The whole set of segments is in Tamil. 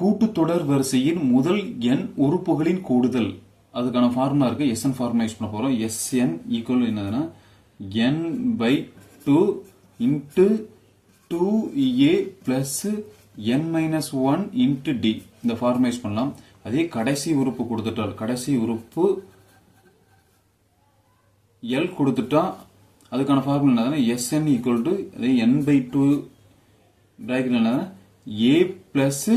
கூட்டுத்தொடர் வரிசையின் முதல் எண் உறுப்புகளின் கூடுதல். அதுக்கான ஃபார்முலா இருக்கு. எஸ்என் ஃபார்முலா யூஸ் பண்ண போறோம். எஸ்என் ஈக்குவல் என்னதுன்னா N by two into two A plus N minus one into D இந்த ஃபார்முலா யூஸ் பண்ணலாம். அதே கடைசி உறுப்பு கொடுத்துட்டால் கடைசி உறுப்பு எல் கொடுத்துட்டா அதுக்கான ஃபார்முலா என்னதுன்னா எஸ்என் ஈக்குவல் டு அதே என் பை டூ பிராக்கெட் என்னதுன்னா ஏ பிளஸ்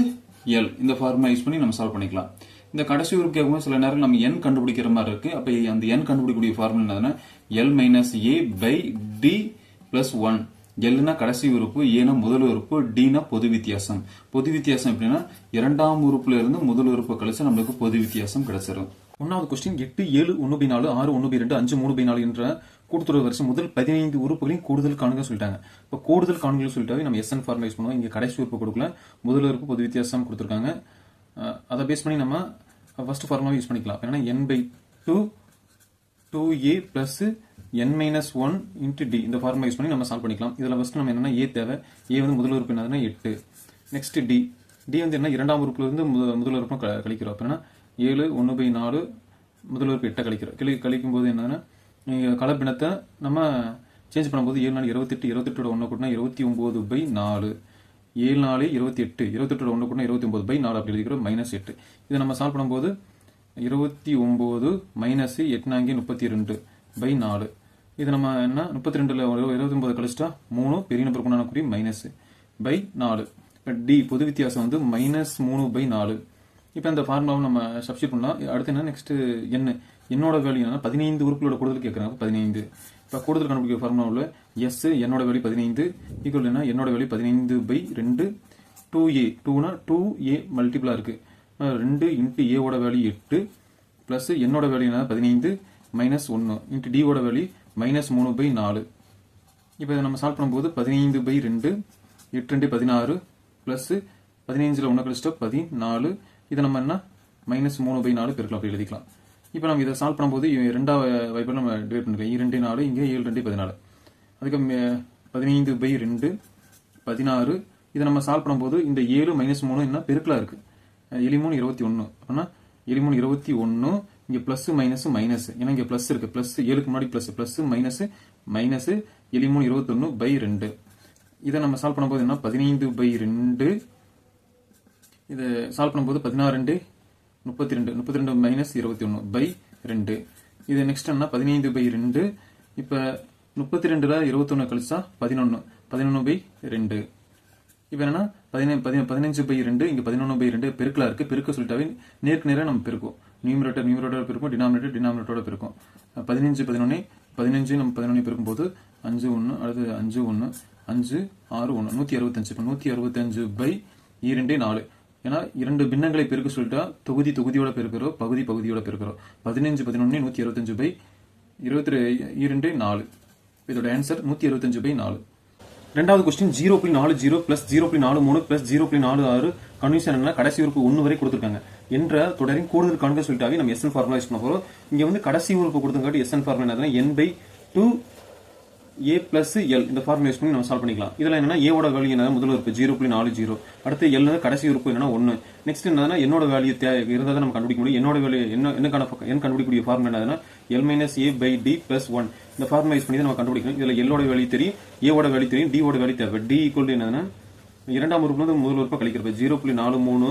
எல் இந்த ஃபார்முலா யூஸ் பண்ணி நம்ம சால்வ் பண்ணிக்கலாம். இந்த கடைசி ஒரு கேட்கும்போது சில நேரம் நம்ம என் கண்டுபிடிக்கிற மாதிரி இருக்கு. அப்ப அந்த என் கண்டுபிடிக்கக்கூடிய ஃபார்முலா என்னதுன்னா L minus A by D plus one எல்னா கடைசி உறுப்பு ஏனா முதல் உறுப்பு டினா பொது வித்தியாசம். பொது வித்தியாசம் எப்படின்னா இரண்டாம் உறுப்புல இருந்து முதல் உறுப்பு கழிச்சு நம்மளுக்கு பொது வித்தியாசம் கிடைச்சிரும். ஒன்னாவது கொஸ்டின் எட்டு ஏழு ஒன்று பை நாலு ஆறு ஒன்று பை ரெண்டு அஞ்சு மூணு பை நாலு என்ற கூட்டுறவு வரிசை முதல் பதினைந்து உறுப்புகளையும் கூடுதல் காணுங்க சொல்லிட்டாங்க. இப்போ கூடுதல் காணுங்கள் சொல்லிட்டாவே நம்ம எஸ்என் ஃபார்முலா யூஸ் பண்ணுவோம். இங்கே கடைசி உறுப்பு கொடுக்கல. முதல் உறுப்பு பொது வித்தியாசம் கொடுத்துருக்காங்க. அதை பேஸ் பண்ணி நம்ம ஃபர்ஸ்ட் ஃபார்முலா யூஸ் பண்ணிக்கலாம். ஏன்னா N by two two A plus N minus one into D இந்த ஃபார்முலா யூஸ் பண்ணி நம்ம சால்வ் பண்ணிக்கலாம். இதில் ஃபஸ்ட்டு நம்ம என்னென்னா ஏ தேவை. ஏ வந்து முதல் உறுப்பு என்னதுன்னா எட்டு. நெக்ஸ்ட் டி டி வந்து என்ன? இரண்டாம் உறுப்புலேருந்து முத- முதல் உறுப்பு க- கழிக்கிறோம். அப்படின்னா ஏழு ஒன்று பை நாலு முதல் உறுப்பு எட்டை கழிக்கிறோம். கிளி கழிக்கும் போது கலப்பினத்தை நம்ம சேஞ்ச் பண்ணும்போது ஏழு நாள் இருபத்தெட்டு இருபத்தெட்டோட ஒன்று கூட்டினா இருபத்தி ஒம்பது பை நாலு. ஏழு நாலு இருபத்தி எட்டு இருபத்தெட்டோட ஒன்று கூட்டினா இருபத்தி ஒம்பது பை நாலு அப்படி எழுதிக்கிறோம் மைனஸ் எட்டு. இதை நம்ம சால்வ் பண்ணும்போது இருபத்தி ஒம்போது மைனஸ் எட்நாங்கி முப்பத்தி ரெண்டு பை நாலு. இது நம்ம என்ன முப்பத்தி ரெண்டில் இருபத்தி ஒம்பது கழிச்சிட்டா மூணு பெரிய நம்பர் கொண்டான குறி மைனஸ் பை நாலு. இப்போ டி பொது வித்தியாசம் வந்து மைனஸ் மூணு பை நாலு. இப்போ இந்த ஃபார்முலாவை நம்ம சப்ஸ்டியூட் பண்ணலாம். அடுத்து என்ன நெக்ஸ்ட் என்ன? என்னோட வேல்யூ என்னன்னா பதினைந்து உறுப்புகளோட கூடுதல் கேட்குறாங்க பதினைந்து. இப்போ கூடுதல் கண்டுபிடிக்க ஃபார்முலாவில் எஸ் என்னோட வேல்யூ பதினைந்து ஈக்குவல் என்ன என்னோட வேல்யூ பதினைந்து பை ரெண்டு டூ ஏ டூனா டூ ஏ மல்டிபிளாக இருக்குது ரெண்டு இன்ட்டு ஏவோட வேல்யூ எட்டு ப்ளஸ் என்னோட வேல்யூ என்ன பதினைந்து மைனஸ் ஒன்று இன்ட்டு டியோட வேல்யூ மைனஸ் மூணு பை நாலு. இப்போ இதை நம்ம சால்வ் பண்ணும்போது பதினைந்து பை ரெண்டு எட்டு ரெண்டு பதினாறு ப்ளஸ் பதினைஞ்சில் ஒன்று கழிச்சிட்டா பதினாலு. இதை நம்ம என்ன? மைனஸ் மூணு பை நாலு பெருக்கலாம். அப்படி எழுதிக்கலாம். இப்போ நம்ம இதை சால்வ் பண்ணும்போது ரெண்டாவது வைப்பில் நம்ம டிவைட் பண்ணிருக்கோம். இரண்டு நாலு இங்கே ஏழு ரெண்டு பதினாலு. அதுக்கு மே- பதினைந்து பை ரெண்டு பதினாறு இதை நம்ம சால்வ் பண்ணும்போது இந்த ஏழு மைனஸ் மூணு என்ன? பெருக்கலாக இருக்கு. எலிமூணு மூணு இருபத்தி ஒன்று அப்படின்னா எலிமூணு இருபத்தி ஒன்று இங்கே ப்ளஸ் மைனஸ் மைனஸ் ஏன்னா இங்கே ப்ளஸ் இருக்கு. ப்ளஸ் ஏழுக்கு முன்னாடி ப்ளஸ் ப்ளஸ் மைனஸ் மைனஸ் எலிமூணு இருபத்தொன்று பை ரெண்டு. இதை நம்ம சால்வ் பண்ணும்போது என்ன? பதினைந்து பை ரெண்டு. இதை சால்வ் பண்ணும்போது பதினாறு ரெண்டு. முப்பத்தி ரெண்டு முப்பத்தி ரெண்டு மைனஸ் இருபத்தி ஒன்று பை ரெண்டு. இது நெக்ஸ்ட் என்ன? பதினைந்து பை ரெண்டு. இப்போ முப்பத்தி ரெண்டுல இருபத்தொன்று கழிச்சா பதினொன்று பதினொன்று பை ரெண்டு. இப்போ என்னன்னா பதினே பதினஞ்சு பை ரெண்டு இங்கே பதினொன்று பை ரெண்டு பெருக்கலாக இருக்குது பெருக்க சொல்லிட்டாவே நேருக்கு நேராக நம்ம பெருக்கும் நியூமரேட்டர் நியூமரேட்டர் பெருக்கும் டினாமினேட்டர் டினாமினேட்டரோட பெருக்கும் பதினஞ்சு பதினொன்று பதினஞ்சு நம்ம பதினொன்று பெருக்கும்போது அஞ்சு ஒன்று அடுத்து அஞ்சு ஒன்று அஞ்சு ஆறு ஒன்று நூற்றி அறுபத்தஞ்சு. இப்போ நூற்றி அறுபத்தஞ்சு பை இரண்டே நாலு. ஏன்னா இரண்டு பின்னங்களை பெருக்க சொல்லிட்டா தொகுதி தொகுதியோட பெருக்கிறோம் பகுதி பகுதியோட பெருக்கிறோம் பதினஞ்சு பதினொன்று நூற்றி அறுபத்தஞ்சு பை இருபத்தி இரண்டு நாலு. இதோட ஆன்சர் நூற்றி அறுபத்தஞ்சு பை நாலு. ரெண்டாவது கொஸ்டின் ஜீரோ புள்ளி நாலு ஜீரோ பிளஸ் ஜீரோ புள்ளி நாலு மூணு பிளஸ் ஜீரோ புள்ளி நாலு ஆறு கன்வென்ஷன் என்ன கடைசி உறுப்பு ஒன்று வரை கொடுத்துருக்காங்க. என்ற தொடரின் கூடுதல் காண்க சொல்லிட்டாவே நம்ம எஸ்என் ஃபார்முலா யூஸ் பண்ண போகிறோம் இங்கே வந்து கடைசி உறுப்பு கொடுத்தங்காட்டி எஸ்என் ஃபார்முலா என்ன N by two A plus L இந்த ஃபார்முலா யூஸ் பண்ணி நம்ம சால்வ் பண்ணிக்கலாம். இதில் என்னன்னா ஏவோட வேல்யூ என்ன முதல் உறுப்பு ஜீரோ புள்ளி நாலு ஜீரோ அடுத்து எல் கடைசி உறுப்பு என்னன்னா ஒன்று நெக்ஸ்ட் என்னன்னா என்னோட வேல்யூ இருந்தால் தான் நம்ம கண்டுபிடிக்க முடியும். என்னோட வேல்யூ என்ன என்னக்கான என் கண்டுபிடிக்கக்கூடிய ஃபார்முலா என்னதுன்னா L minus A by D plus one இந்த ஃபார்முலா யூஸ் பண்ணி தான் நம்ம கண்டுபிடிக்கணும். இதில் எல்லோட வேல்யூ தெரியும் ஏவோட வேல்யூ தெரியும் டியோட வேல்யூ தேவை. டி ஈக்குவல் என்னன்னா இரண்டாம் உறுப்பு வந்து முதல் உறுப்பை கழிக்கிறப்ப ஜீரோ புள்ளி நாலு மூணு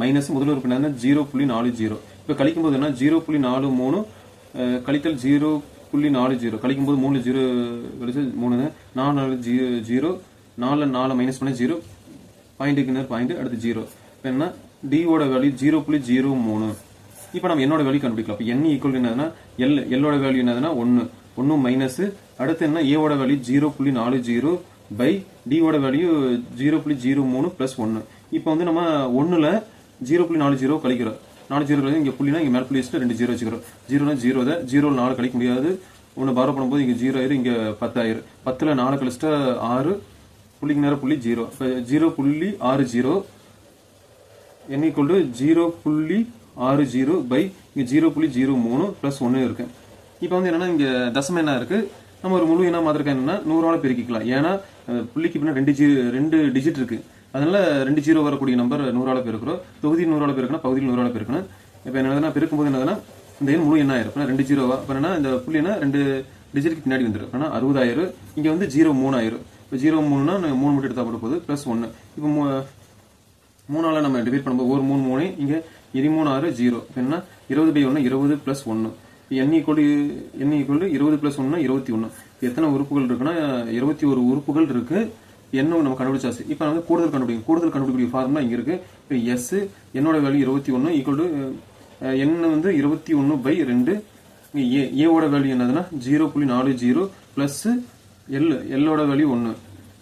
மைனஸ் முதல் உறுப்பு என்னன்னா ஜீரோ புள்ளி நாலு ஜீரோ இப்போ கழிக்கும் போது என்ன? ஜீரோ புள்ளி நாலு மூணு கழித்தல் ஜீரோ புள்ளி நாலு ஜீரோ. கழிக்கும் போது மூணு ஜீரோ கழிச்சு மூணு நாலு நாலு ஜீரோ ஜீரோ நாலு நாலு மைனஸ் பண்ண ஜீரோ பாயிண்ட்டுக்கு நேர் பாயிண்ட் அடுத்து ஜீரோ. இப்போ என்ன? டியோட வேல்யூ ஜீரோ புள்ளி ஜீரோ மூணு. இப்போ நம்ம என்னோட வேல்யூ கண்டுபிடிக்கலாம். இப்போ என் ஈக்குவல் என்னதுன்னா எல் எல்லோட வேல்யூ என்னதுன்னா ஒன்று ஒன்று மைனஸ் அடுத்து என்ன? ஏவோட வேல்யூ ஜீரோ புள்ளி நாலு ஜீரோ பை டியோட வேல்யூ ஜீரோ புள்ளி ஜீரோ மூணு ப்ளஸ் ஒன்று இப்போ வந்து நம்ம ஒன்றில் ஜீரோ புள்ளி நாலு ஜீரோ கழிக்கிறோம். நாலு ஜீரோ கழிச்சு இங்கே புள்ளினா இங்கே மேல் புள்ளி வச்சுட்டு ரெண்டு ஜீரோ வச்சுக்கிறோம். ஜீரோனா ஜீரோ தான். ஜீரோ நாலு கழிக்க முடியாது. ஒன்று பாரோ பண்ணும்போது இங்கே ஜீரோ ஆயிரும் இங்கே பத்தாயிரம் பத்தில் நாலு கழிச்சிட்டா ஆறு புள்ளிக்கு நேரம் புள்ளி ஜீரோ. இப்போ ஜீரோ புள்ளி ஆறு zero n equal to zero புள்ளி ஆறு ஜீரோ பை இங்கே ஜீரோ புள்ளி ஜீரோ மூணு ப்ளஸ் ஒன்று இருக்கு. இப்போ வந்து என்னன்னா இங்கே தசம என்ன இருக்குது நம்ம ஒரு முழு என்ன மாதிரி என்னன்னா நூறால பெருக்கிக்கலாம். ஏன்னா புள்ளிக்கு பின்னா ரெண்டு ஜீ ரெண்டு டிஜிட் இருக்குது அதனால ரெண்டு ஜீரோ வரக்கூடிய நம்பர் நூறால பெருக்கிறோம். தொகுதியில் நூறால பெருக்கணும் பகுதியில் நூறால பெருக்கணும் இப்போ என்னதுன்னா பெருக்கும் போது என்னதுன்னா இந்த எண் முழு என்ன ஆயிரும் ரெண்டு ஜீரோவா அப்ப என்னன்னா இந்த புள்ளி என்ன ரெண்டு டிஜிட்டுக்கு பின்னாடி வந்துடும் ஆனால் அறுபதாயிரம். இங்க வந்து ஜீரோ மூணாயிரம். இப்போ ஜீரோ மூணுனா மூணு மட்டும் எடுத்தா போட போகுது ப்ளஸ் ஒன்று இப்போ மூ- மூணால நம்ம டிவைட் பண்ணும்போது ஒரு மூணு மூணு இங்க இருமூணு ஆறு ஜீரோ. இப்போ என்ன இருபது பை ஒன்று இருபது பிளஸ் ஒன்று என் ஈக்குவல் என் ஈக்குவல் இருபது பிளஸ் ஒன்று இருபத்தி ஒன்று எத்தனை உறுப்புகள் இருக்குன்னா இருபத்தி ஒரு உறுப்புகள் இருக்கு. என்ன நம்ம கண்டுபிடிச்சாச்சு? இப்போ வந்து கூடுதல் கண்டுபிடிக்கும் கூடுதல் கண்டுபிடிக்கக்கூடிய ஃபார்முலா இங்கே இருக்கு. இப்போ எஸ் என்னோட வேல்யூ இருபத்தி ஒன்று ஈக்குவல் டு என் வந்து இருபத்தி ஒன்று பை ரெண்டு. ஏ ஏவோட வேல்யூ என்னதுன்னா ஜீரோ புள்ளி நாலு ஜீரோ ப்ளஸ் எல் எல்லோட வேல்யூ ஒன்று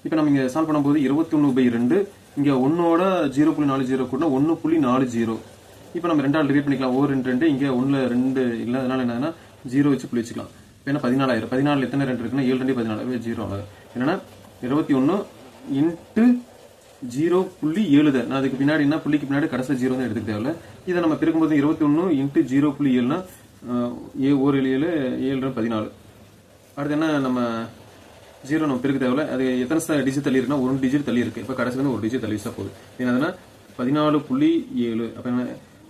இப்போ நம்ம இங்கே சால்வ் பண்ணும்போது இருபத்தி ஒன்று பை ரெண்டு. இங்கே ஒன்னோட ஜீரோ புள்ளி நாலு ஜீரோ கூட ஒன்று புள்ளி நாலு ஜீரோ இப்போ நம்ம ரெண்டாவது டிவைட் பண்ணிக்கலாம். ஓ ரெண்டு ரெண்டு. இங்கே ஒன்றில் ரெண்டு இல்லாதனால என்னன்னா ஜீரோ வச்சு புள்ளி வச்சுக்கலாம். இப்போ என்ன? பதினாலாயிரம். பதினாலு எத்தனை ரெண்டு இருக்குன்னா ஏழு ரெண்டு பதினாலு. ஜீரோ என்னன்னா இருபத்தி ஒன்று இன்ட்டு ஜீரோ புள்ளி ஏழு தான். நான் அதுக்கு பின்னாடி என்ன புள்ளிக்கு பின்னாடி கடைசி ஜீரோ தான் எடுத்துக்க தேவையில்ல. இதை நம்ம பிறக்கும்போது இருபத்தி ஒன்று இன்ட்டு ஜீரோ புள்ளி ஏழுனா ஏ ஒரு ஏழு ஏழு ஏழு பதினாலு. அடுத்து என்ன நம்ம ஜீரோ நம்ம பிறக்க தேவையில்ல. அது எத்தனை டிஜிட் தள்ளி இருக்குன்னா ஒரு டிஜிட் தள்ளி இருக்கு இப்போ கடைசி வந்து ஒரு டிஜிட் தள்ளி வச்சா போகுது என்னதுன்னா பதினாலு புள்ளி ஏழு. அப்போ என்ன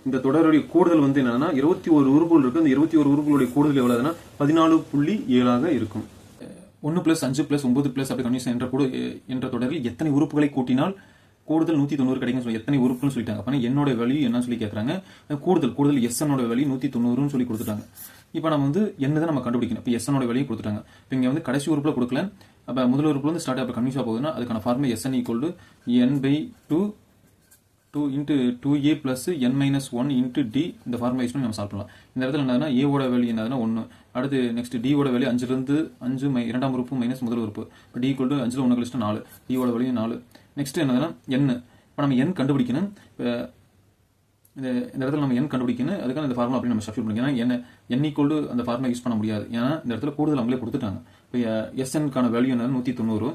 இந்த தொடருடைய கூடுதல் வந்து என்னன்னா இருபத்தி ஒரு உறுப்புகள் இருக்கு. அந்த இருபத்தி ஒரு உறுப்புகளுடைய கூடுதல் எவ்வளவுனா பதினாலு புள்ளி ஏழாக இருக்கும். ஒன்று பிளஸ் அஞ்சு பிளஸ் ஒன்பது பிளஸ் அப்படி கண்டிஷன் என்ற கூட என்ற தொடரில் எத்தனை உறுப்புகளை கூட்டினால் கூடுதல் நூத்தி தொண்ணூறு கிடைக்கும் சொல்லி எத்தனை உறுப்புன்னு சொல்லிட்டாங்க. அப்போ என்னோட வேல்யூ என்ன சொல்லி கேட்கறாங்க கூடுதல் கூடுதல் எஸ் வழி வேல்யூ நூத்தி தொண்ணூறுன்னு சொல்லி கொடுத்துட்டாங்க. இப்போ நம்ம வந்து என்னதான் நம்ம கண்டுபிடிக்கணும். இப்போ எஸ் வழியை கொடுத்துட்டாங்க. இப்போ இங்கே வந்து கடைசி உறுப்பில் கொடுக்கல. அப்போ முதல் உறுப்பில் வந்து ஸ்டார்ட் அப்போ கன்ஃபியூஸ் ஆகுதுன்னா அதுக்கான formula SN equal to N by two two into two A plus N minus one into D இந்த ஃபார்முலா பண்ணி நம்ம சால்வ் பண்ணலாம். இந்த இடத்துல என்னதுன்னா ஏவோட வேல்யூ என்னதுன்னா ஒன்று அடுத்து நெக்ஸ்ட் டியோட வேல்யூ அஞ்சுலேருந்து அஞ்சு மை இரண்டாம் உறுப்பு மைனஸ் முதல் உறுப்பு. இப்போ டி ஈக்குவல் டு அஞ்சில் ஒன்று கழிச்சு நாலு. டியோட வேல்யூ நாலு. நெக்ஸ்ட் என்னதுன்னா என் இப்போ நம்ம என் கண்டுபிடிக்கணும். இப்போ இந்த இந்த இடத்துல நம்ம என் கண்டுபிடிக்கணும். அதுக்கான இந்த ஃபார்முலா அப்படி நம்ம சப்ஸ்டியூட் பண்ணிக்கலாம். ஏன்னா என் ஈக்குவல் அந்த ஃபார்முலா யூஸ் பண்ண முடியாது. ஏன்னா இந்த இடத்துல கூடுதல் அவங்களே கொடுத்துட்டாங்க. இப்போ எஸ்என்கான eh, வேல்யூ என்னது நூற்றி தொண்ணூறு.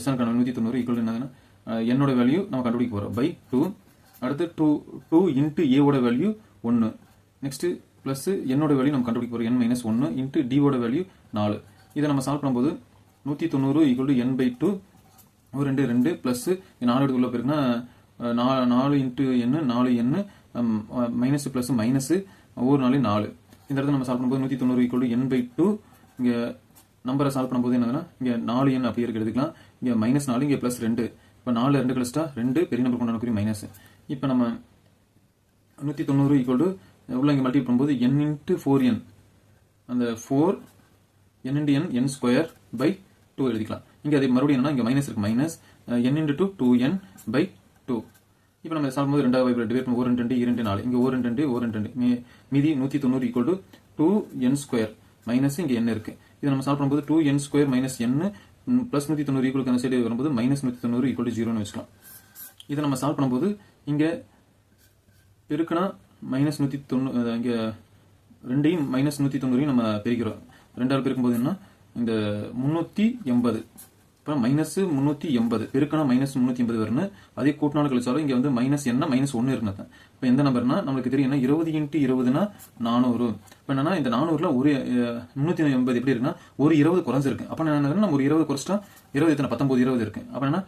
எஸ்என்கான நூற்றி தொண்ணூறு ஈக்குவல் என்னதுன்னா eh, என்னோட வேல்யூ நம்ம கண்டுபிடிக்க போகிறோம் பை டூ அடுத்து டூ டூ இன்ட்டு ஏவோட வேல்யூ ஒன்று நெக்ஸ்ட் ப்ளஸ் என்னோட வேல்யூ நம்ம கண்டுபிடிக்க போகிறோம் என் மைனஸ் ஒன்று இன்ட்டு டிவோட வேல்யூ நாலு. இதை நம்ம சால்வ் பண்ணும்போது நூற்றி தொண்ணூறு equal to N by two ஒரு ரெண்டு ரெண்டு ப்ளஸ் நாலு எடுத்து உள்ள போயிருக்குன்னா நா- நாலு இன்ட்டு எண்ணு நாலு எண்ணு மைனஸ் ப்ளஸ் மைனஸ் ஒவ்வொரு நாளையும் நாலு. இந்த இடத்துல நம்ம சால்வ் பண்ணும்போது நூற்றி தொண்ணூறு equal to N by two இங்கே நம்பரை சால்வ் பண்ணும்போது என்னதுன்னா இங்கே நாலு எண் அப்படியே இருக்கு எடுத்துக்கலாம். இங்கே மைனஸ் நாலு இங்கே ப்ளஸ் ரெண்டு. இப்போ நாலு ரெண்டு கழிச்சிட்டா ரெண்டு பெரிய நம்பர் கொண்டாடக்கூடிய மைனஸ் இப்போ நம்ம நூற்றி தொண்ணூறு ஈக்குவல் டு உள்ள இங்கே மல்டிபிள் பண்ணும்போது என் இன்ட்டு ஃபோர் என் அந்த four N into N N square by two எழுதிக்கலாம். இங்கே அதே மறுபடியும் என்னன்னா இங்கே மைனஸ் இருக்குது minus N into two two N by two இப்போ நம்ம சால்வ் போது ரெண்டாவது வைப்பில் டிவைட் ஒரு ரெண்டு ரெண்டு இரண்டு நாலு. இங்கே ஒரு ரெண்டு ரெண்டு ஒரு ரெண்டு. ரெண்டு மீதி நூற்றி தொண்ணூறு equal to two N square minus இங்கே என் இருக்குது இதை நம்ம சால்வ் பண்ணும்போது two N square minus N plus நூற்றி தொண்ணூறு ஈக்குவல் அந்த சைடு வரும்போது மைனஸ் நூற்றி தொண்ணூறு ஈக்குவல் டு ஜீரோன்னு வச்சுக்கலாம். இதை நம்ம சால்வ் பண்ணும்போது இங்கே பெருக்கினா மைனஸ் நூற்றி தொண்ணூ இங்கே ரெண்டையும் மைனஸ் நூற்றி தொண்ணூறையும் நம்ம பிரிக்கிறோம். ரெண்டாவது பெருக்கும்போது என்ன? இந்த முந்நூற்றி எண்பது. இப்போ மைனஸ் முந்நூற்றி எண்பது. பெருக்கனா மைனஸ் முந்நூற்றி எண்பது வரும்னு அதே கூட்டினால் கழிச்சாலும் இங்கே வந்து மைனஸ் என்ன? மைனஸ் ஒன்று இருந்தது இப்போ எந்த நம்பர்னா நம்மளுக்கு தெரியும் என்ன? இருபது இன்ட்டு இருபதுனா நானூறு. இப்போ என்னன்னா இந்த நானூறுல ஒரு முந்நூற்றி எண்பது எப்படி இருக்குன்னா ஒரு இருபது குறைஞ்சிருக்கு. அப்போ என்ன நம்ம ஒரு இருபது குறைச்சிட்டா இருபது எத்தனை? பத்தொம்பது இருபது இருக்கு. அப்போ என்ன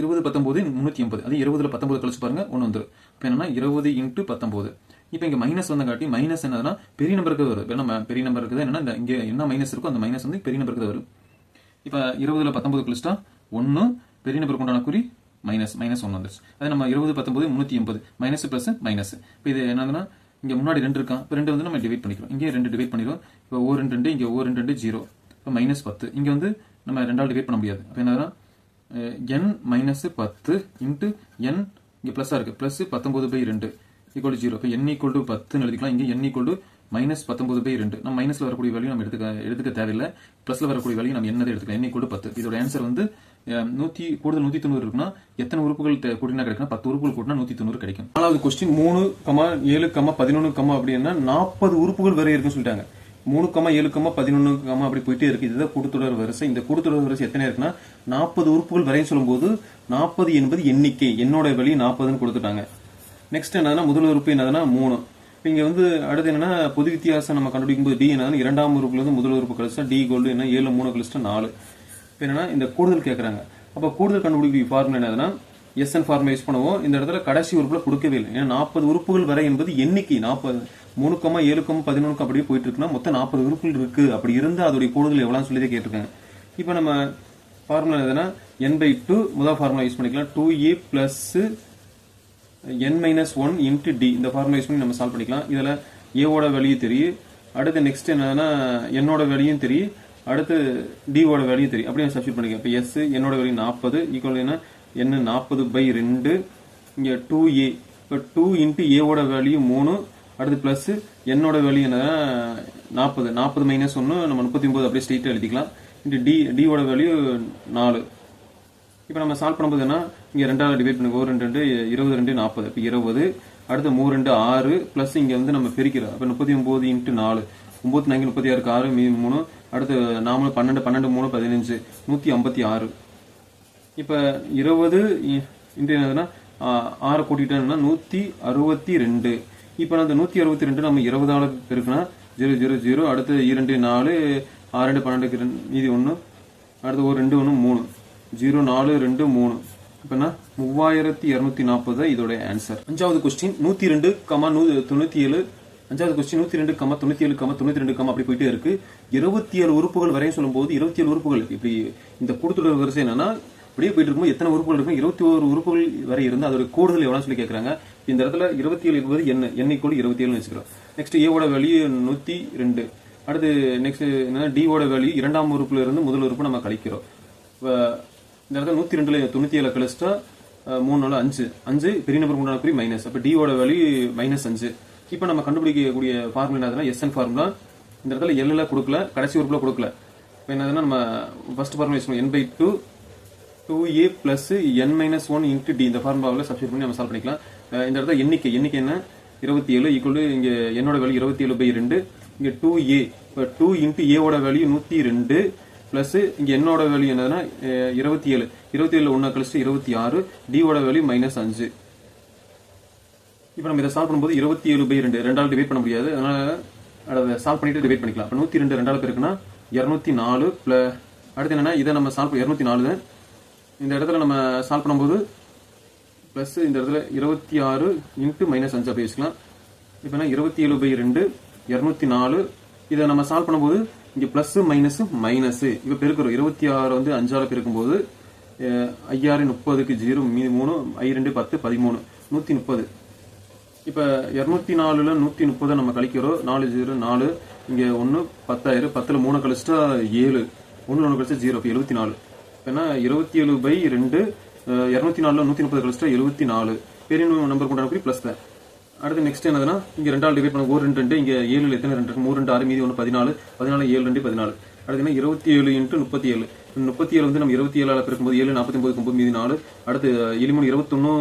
இருபது பத்தொம்போது முந்நூற்றி எண்பது. அது இருபதுல பத்தொம்பது கழிச்சு பாருங்க ஒன்று வந்துடும் இப்போ என்னன்னா இருபது இன்ட்டு பத்தொம்போது இப்போ இங்கே மைனஸ் வந்த காட்டி மைனஸ் என்னதுன்னா பெரிய நம்பருக்கு வரும். இப்போ நம்ம பெரிய நம்பருக்கு தான் என்னன்னா இங்கே என்ன மைனஸ் இருக்கோ அந்த மைனஸ் வந்து பெரிய நம்பருக்கு தான் வரும். இப்போ இருபதுல பத்தொம்பது கழிச்சிட்டா ஒன்று பெரிய நம்பருக்கு உண்டான குறி மைனஸ் மைனஸ் ஒன்று வந்துருச்சு. அது நம்ம இருபது பத்தொம்பது முந்நூற்றி எண்பது. மைனஸ் ப்ளஸ் மைனஸ் இப்போ இது என்னதுன்னா இங்கே முன்னாடி ரெண்டு இருக்கான் இப்போ ரெண்டு வந்து நம்ம டிவைட் பண்ணிக்கிறோம். இங்கே ரெண்டு டிவைட் பண்ணிடுவோம் இப்போ ஓ ரெண்டு ரெண்டு இங்கே ஓ ரெண்டு ரெண்டு ஜீரோ இப்போ மைனஸ் பத்து. இங்கே வந்து நம்ம ரெண்டாவது டிவைட் பண்ண முடியாது. அப்போ என்னதுன்னா என் மைனஸ் பத்து இன்ட்டு என் இங்கே ப்ளஸ்ஸாக இருக்குது ப்ளஸ் பத்தொம்பது பை ரெண்டு ஈக்குவல் ஜீரோ இப்போ என் ஈக்குவல் டு பத்துன்னு எழுதிக்கலாம். இங்கே என் ஈக்குவல் டு மைனஸ் பத்தொம்பது பை ரெண்டு நம்ம மைனஸில் வரக்கூடிய வேலையும் நம்ம எடுத்துக்க எடுத்துக்க தேவையில்லை. ப்ளஸில் வரக்கூடிய வேலையும் நம்ம என்னதை எடுத்துக்கலாம்? என் ஈக்குவல் டு பத்து. இதோட ஆன்சர் வந்து நூற்றி கூடுதல் நூற்றி தொண்ணூறு இருக்குன்னா எத்தனை உறுப்புகள் கூட்டினா கிடைக்கும் பத்து உறுப்புகள் கூட்டினா நூற்றி தொண்ணூறு கிடைக்கும். நாலாவது கொஸ்டின் மூணு கமா ஏழு கமா பதினொன்று கமா அப்படின்னா நாற்பது உறுப்புகள் வரை இருக்குன்னு சொல்லிட்டாங்க. மூணு கமா ஏழு கமா பதினொன்று கமா அப்படி போயிட்டே இருக்கு. இதுதான் கூட்டுத்தொடர் வரிசை. இந்த கூட்டுத்தொடர் வரிசை எத்தனை இருக்குன்னா நாற்பது உறுப்புகள் வரையும் சொல்லும்போது நாற்பது என்பது எண்ணிக்கை. என்னோட வழி நாற்பதுன்னு கொடுத்துட்டாங்க. நெக்ஸ்ட் என்னதுன்னா முதல் உறுப்பு என்னதுன்னா மூணு. இப்போ வந்து அடுத்து என்னன்னா பொது வித்தியாசம் நம்ம கண்டுபிடிக்கும் போது டி என்னதுன்னா இரண்டாம் உறுப்புல இருந்து முதல் உறுப்பு கழிச்சா டி கோல்டு என்ன? ஏழு மூணு கழிச்சா நாலு. இப்போ என்னன்னா இந்த கூடுதல் கேட்குறாங்க அப்போ கூடுதல் கண்டுபிடிக்க ஃபார்முலா என்னதுன்னா எஸ்என் ஃபார்மை யூஸ் பண்ணுவோம். இந்த இடத்துல கடைசி உறுப்புல கொடுக்கவே இல்லை. ஏன்னா நாற்பது உறுப்புகள் வரை என்பது எண்ணிக்கை. நாற்பது மூணு ஏழுக்கம் ஏழு பதினொன்று அப்படியே போயிட்டு இருக்குன்னா மொத்தம் நாற்பது உறுப்புகள் இருக்கு. அப்படி இருந்தா அதோடைய கூடுதல் எவ்வளோன்னு சொல்லி தான் கேட்டிருக்காங்க இப்போ நம்ம ஃபார்முலா எதுனா என் பை டூ முதல் ஃபார்முலா யூஸ் பண்ணிக்கலாம். Two A plus N minus one into D இந்த ஃபார்முலா யூஸ் பண்ணி நம்ம சால்வ் பண்ணிக்கலாம். இதில் ஏவோட வேல்யூ தெரியும். அடுத்து நெக்ஸ்ட் என்னன்னா என்னோட வேல்யூயும் தெரியும். அடுத்து டியோட வேல்யூ தெரியும். அப்படியே சப்ஸ்டியூட் பண்ணிக்கலாம். இப்போ எஸ் என்னோட வேல்யூ நாற்பது ஈக்குவல் என்ன? என்ன நாற்பது பை ரெண்டு இங்கே டூ ஏ இப்போ டூ இன்ட்டு ஏவோட வேல்யூ மூணு அடுத்து ப்ளஸ் என்னோட வேல்யூ என்னன்னா நாற்பது. நாற்பது மைனஸ் ஒன்று நம்ம முப்பத்தி ஒம்பது அப்படியே ஸ்ட்ரெயிட்டாக எழுதிக்கலாம். இன்ட்டு டி டியோட வேல்யூ நாலு. இப்போ நம்ம சால்வ் பண்ணும்போது என்ன? இங்கே ரெண்டாவது டிவைட் பண்ணி. ஒரு ரெண்டு ரெண்டு இருபது ரெண்டு நாற்பது. இப்போ இருபது அடுத்து மூணு ரெண்டு ஆறு ப்ளஸ் இங்கே வந்து நம்ம பிரிக்கிறோம். இப்போ முப்பத்தி ஒம்பது இன்ட்டு நாலு. ஒம்பத்தி நான்கு முப்பத்தி ஆறுக்கு ஆறு மீ மூணு. அடுத்து நாமளும் பன்னெண்டு பன்னெண்டு மூணு பதினஞ்சு. நூற்றி ஐம்பத்தி ஆறு. இப்போ இருபது இன்ட்டு என்னதுன்னா ஆறை கூட்டிட்டோம்னா நூற்றி அறுபத்தி ரெண்டு இப்போ அந்த நூற்றி அறுபத்தி ரெண்டு நம்ம இருபதால பெருக்குனா ஜீரோ ஜீரோ ஜீரோ அடுத்து இரண்டு நாலு ஆறு ரெண்டு பன்னெண்டுக்கு ரெண்டு மீதி ஒன்று அடுத்து ஒரு ரெண்டு ஒன்று மூணு. ஜீரோ நாலு ரெண்டு மூணு. இப்போனா மூவாயிரத்தி இரநூத்தி நாற்பது இதோட ஆன்சர் அஞ்சாவது கொஸ்டின் நூற்றி ரெண்டு கமா நூ தொண்ணூற்றி ஏழு அஞ்சாவது கொஸ்டின் நூற்றி ரெண்டு கமா தொண்ணூற்றி ஏழு கமா தொண்ணூற்றி ரெண்டு கமா அப்படி போயிட்டே இருக்கு. இருபத்தி ஏழு உறுப்புகள் வரையும் சொல்லும்போது இருபத்தி ஏழு உறுப்புகள் இப்படி இந்த கூடுதல் வரிசை என்னன்னா அப்படியே போயிட்டு இருக்கும் எத்தனை உறுப்புகள் இருக்கும்? இருபத்தி ஒரு உறுப்புகள் வரை இருந்து அதோட கூடுதல் எவ்வளவு சொல்லி கேட்கறாங்க இந்த இடத்துல இருபத்தி ஏழு இருபது என்ன எண்ணெய் இருபத்தி ஏழு வச்சுக்கிறோம். நெக்ஸ்ட் ஏவோட வேல்யூ நூத்தி ரெண்டு. அடுத்து நெக்ஸ்ட் என்ன டிஓட வேல்யூ இரண்டாம் உறுப்புல இருந்து முதல் உறுப்பு நம்ம கழிக்கிறோம். இந்த இடத்துல நூத்தி ரெண்டுல தொண்ணூத்தி ஏழு கழிச்சிட்டா மூணு நாலு அஞ்சு. அஞ்சு பெரிய நம்பர் மூணு குறி மைனஸ் அப்ப டிஓட வேல்யூ மைனஸ் அஞ்சு. இப்போ நம்ம கண்டுபிடிக்கக்கூடிய ஃபார்முலா என்னதுன்னா எஸ்என் ஃபார்முலா இந்த இடத்துல எல்ல கொடுக்கல கடைசி உறுப்புல கொடுக்கல. இப்போ என்னதுன்னா நம்ம first formula N by two two A plus N minus one into D இந்த ஃபார்முலாவில் சப்ஸ்டியூட் பண்ணி நம்ம சால்வ் பண்ணிக்கலாம். இந்த இடத்துல எண்ணிக்கை. எண்ணிக்கை என்ன? இருபத்தி ஏழு ஈக்குவல் இங்கே என்னோட வேல்யூ இருபத்தி ஏழு பை ரெண்டு இங்கே டூ ஏ இப்போ டூ இன்ட்டு ஏவோட வேல்யூ நூற்றி ரெண்டு ப்ளஸ் இங்கே என்னோட வேல்யூ என்னதுன்னா இருபத்தி ஏழு இருபத்தி ஏழு ஒன்று கழிச்சு இருபத்தி ஆறு. டியோட வேல்யூ மைனஸ் அஞ்சு. இப்போ நம்ம இதை சால்வ் பண்ணும்போது இருபத்தி ஏழு பை ரெண்டு ரெண்டால் டிவைட் பண்ண முடியாது. அதனால அதை சால்வ் பண்ணிட்டு டிவைட் பண்ணிக்கலாம். இப்போ நூற்றி ரெண்டு ரெண்டால் பேருக்குன்னா இரநூத்தி நாலு ப்ள அடுத்து என்னன்னா இதை நம்ம சால்வ் இரநூத்தி நாலு இந்த இடத்துல நம்ம சால்வ் பண்ணும்போது ப்ளஸ் இந்த இடத்துல இருபத்தி ஆறு இன்ட்டு மைனஸ் அஞ்சு அப்படி வச்சுக்கலாம் இப்போ என்ன? இருபத்தி ஏழு பை ரெண்டு இரநூத்தி நாலு. இதை நம்ம சால்வ் பண்ணும்போது இங்கே ப்ளஸ் மைனஸ் மைனஸ் இப்போ பெருக்கிறோம். இருபத்தி ஆறு வந்து அஞ்சாறு பெருக்கும்போது ஐயாறு முப்பதுக்கு ஜீரோ மீதி மூணு ஐ ரெண்டு பத்து பதிமூணு. நூற்றி முப்பது. இப்போ இரநூத்தி நாலுல நூற்றி முப்பதை நம்ம கழிக்கிறோம். நாலு ஜீரோ நாலு. இங்கே ஒன்று பத்தாயிரம். பத்தில் மூணு கழிச்சிட்டா ஏழு. ஒன்று ஒன்று கழிச்சா ஜீரோ. இப்போ எழுபத்தி நாலு. ஏன்னா இருபத்தி ஏழு பை ரெண்டு இரநூத்தி நாலு நூற்றி முப்பது கழிச்சிட்டா எழுபத்தி நாலு. பெரிய நம்பர் கொண்டாட போய் ப்ளஸ் தான். அடுத்து நெக்ஸ்ட் என்னதுன்னா இங்க ரெண்டாள் டிவைட் பண்ண ஒரு ரெண்டு ரெண்டு இங்க ஏழு எத்தனை ரெண்டு மூணு ரெண்டு ஆறு மீதி ஒன்று பதினாலு. பதினாலு ஏழு ரெண்டு பதினாலு. அடுத்து இருபத்தி ஏழு இன்ட்டு முப்பத்தி ஏழு. முப்பத்தி ஏழு வந்து நம்ம இருபத்தி ஏழால பிறக்கும்போது ஏழு நாற்பத்தி ஒன்பது ஒன்பது மீதி நாலு. அடுத்து ஏழு மூணு இருபத்தொன்னு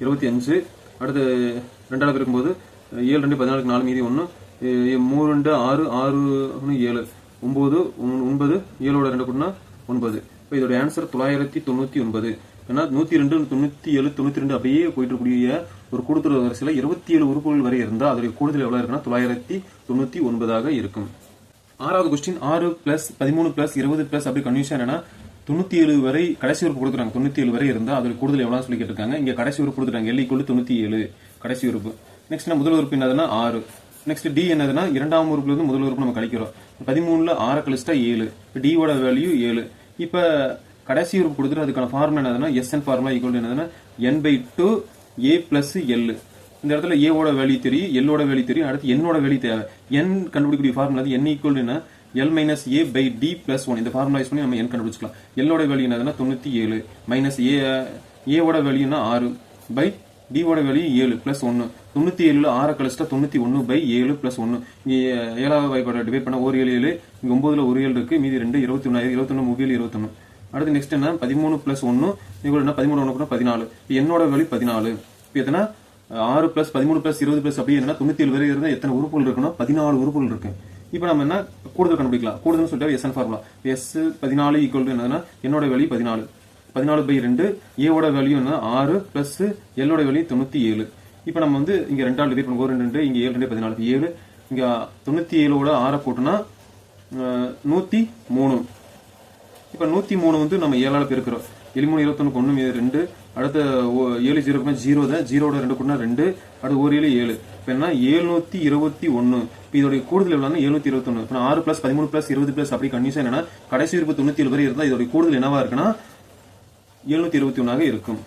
இருபத்தி அஞ்சு. அடுத்து ரெண்டாவது பிறக்கும்போது ஏழு ரெண்டு பதினாலுக்கு நாலு மீதி ஒன்று மூணு ரெண்டு ஆறு ஆறு ஒன்று ஏழு. ஒன்பது ஒன்- ஒன்பது ஏழோட ரெண்டு கூட்டினா ஒன்பது. இப்போ இதோட ஆன்சர் தொள்ளாயிரத்தி தொண்ணூற்றி ஒன்பது. ஏன்னா நூற்றி ரெண்டு தொண்ணூற்றி ஏழு தொண்ணூற்றி ரெண்டு அப்படியே போயிட்டு கூடிய ஒரு கூடுதல் வரிசையில் இருபத்தி ஏழு உறுப்புகள் வரை இருந்தால் அதோடைய கூடுதல் எவ்வளோ இருக்குன்னா தொள்ளாயிரத்தி தொண்ணூற்றி ஒன்பதாக இருக்கும். ஆறாவது கொஸ்டின் ஆறு பிளஸ் பதிமூணு பிளஸ் இருபது பிளஸ் அப்படி கன்வியூஷன் என்னன்னா தொண்ணூத்தி ஏழு வரை கடைசி உறுப்பு கொடுக்குறாங்க. தொண்ணூத்தி ஏழு வரை இருந்தால் அதில் கூடுதல் எவ்வளோ சொல்லி கேட்டிருக்காங்க. இங்கே கடைசி உறுப்பு கொடுத்துட்டாங்க. எல்லி ஈக்குவல் தொண்ணூற்றி ஏழு கடைசி உறுப்பு. நெக்ஸ்ட் முதல் உறுப்பு என்னதுன்னா ஆறு. நெக்ஸ்ட் டி என்னதுன்னா இரண்டாம் உறுப்புலேருந்து முதல் உறுப்பு நம்ம கழிக்கிறோம். பதிமூணில் ஆறு கழிச்சிட்டா ஏழு. இப்போ டியோட வேல்யூ ஏழு. இப்ப கடைசி உறுப்பு கொடுத்துட்டு அதுக்கான ஃபார்முலா என்னதுன்னா எஸ்என் ஃபார்முலா ஈக்குவல் என்னதுன்னா N by two A plus L இந்த இடத்துல ஏவோட வேல்யூ தெரியும் எல்லோட வேல்யூ தெரியும் அடுத்து என்னோட வேல்யூ தேவை. என் கண்டுபிடிக்கக்கூடிய ஃபார்முலா என் ஈக்குவல் என்ன? L minus A by D plus one இந்த ஃபார்முலா யூஸ் பண்ணி நம்ம என் கண்டுபிடிச்சிக்கலாம். எல்லோட வேல்யூ என்னதுன்னா தொண்ணூத்தி ஏழு. மைனஸ் ஏ ஏவோட வேல்யூனா ஆறு. பை டிவோட வேல்யூ ஏழு பிளஸ் ஒன்று தொண்ணூற்றி ஏழில் ஆறு கழிச்சிட்டா தொண்ணூற்றி ஒன்று பை ஏழு பிளஸ் ஒன்று இங்க ஏழாவது வாய்ப்பாடு டிவைட் பண்ண ஒரு ஏழு ஏழு இங்கே ஒம்பதில் ஒரு ஏழு இருக்குது மீதி ரெண்டு இருபத்தி ஒன்னாயிரம் இருபத்தொன்று மூவியில் இருபத்தொன்னு. அடுத்து நெக்ஸ்ட் என்ன? பதிமூணு பிளஸ் ஒன்று இவ்வளோ என்ன? பதிமூணு ஒன்று பதினாலு. என்னோட வேல்யூ பதினாலு. இப்போ எத்தனை? ஆறு பிளஸ் பதிமூணு பிளஸ் இருபது பிளஸ் அப்படி என்ன தொண்ணூற்றி ஏழு வரை இருந்தால் எத்தனை உறுப்புகள் இருக்குன்னா பதினாலு உறுப்புகள் இருக்குது இப்போ நம்ம என்ன? கூடுதல் கண்டுபிடிக்கலாம். கூடுதல்னு சொல்லிட்டு எஸ்என் ஃபார்முலா எஸ் பதினாலு ஈக்குவல் என்னதுன்னா என்னோட வேல்யூ பதினாலு. பதினாலு பை ரெண்டு ஏவோட வேல்யூ என்ன? ஆறு பிளஸ் எல்லோட வேல்யூ தொண்ணூற்றி ஏழு. இப்போ நம்ம வந்து இங்கே ரெண்டால் டிவைட் பண்ணுவோம் ஒரு ரெண்டு ரெண்டு இங்கே ஏழு ரெண்டு பதினாலு ஏழு. இங்கே தொண்ணூற்றி ஏழோட ஆறை போட்டோன்னா நூற்றி மூணு. இப்போ நூற்றி மூணு வந்து நம்ம ஏழால் பெருக்கிறோம். ஏழு மூணு இருபத்தொன்னு ஒன்று மீது ரெண்டு. அடுத்த ஓ- ஏழு ஜீரோ ஜீரோ தான். ஜீரோட ரெண்டு கூட்டினா ரெண்டு. அடுத்து ஒரு ஏழு ஏழு. இப்போ என்ன? எழுநூத்தி இருபத்தி ஒன்று இப்போ இதோட கூடுதல் எவ்வளோனா எழுநூத்தி இருபத்தொன்று இப்போ ஆறு பிளஸ் பதிமூணு பிளஸ் இருபது பிளஸ் அப்படி கண்டிஷன் என்னன்னா கடைசி இருப்பு தொண்ணூற்றி ஏழு வரை இருந்தால் இதோட கூடுதல் என்னவா இருக்குன்னா எழுநூத்தி இருபத்தி ஒன்றாக இருக்கும்.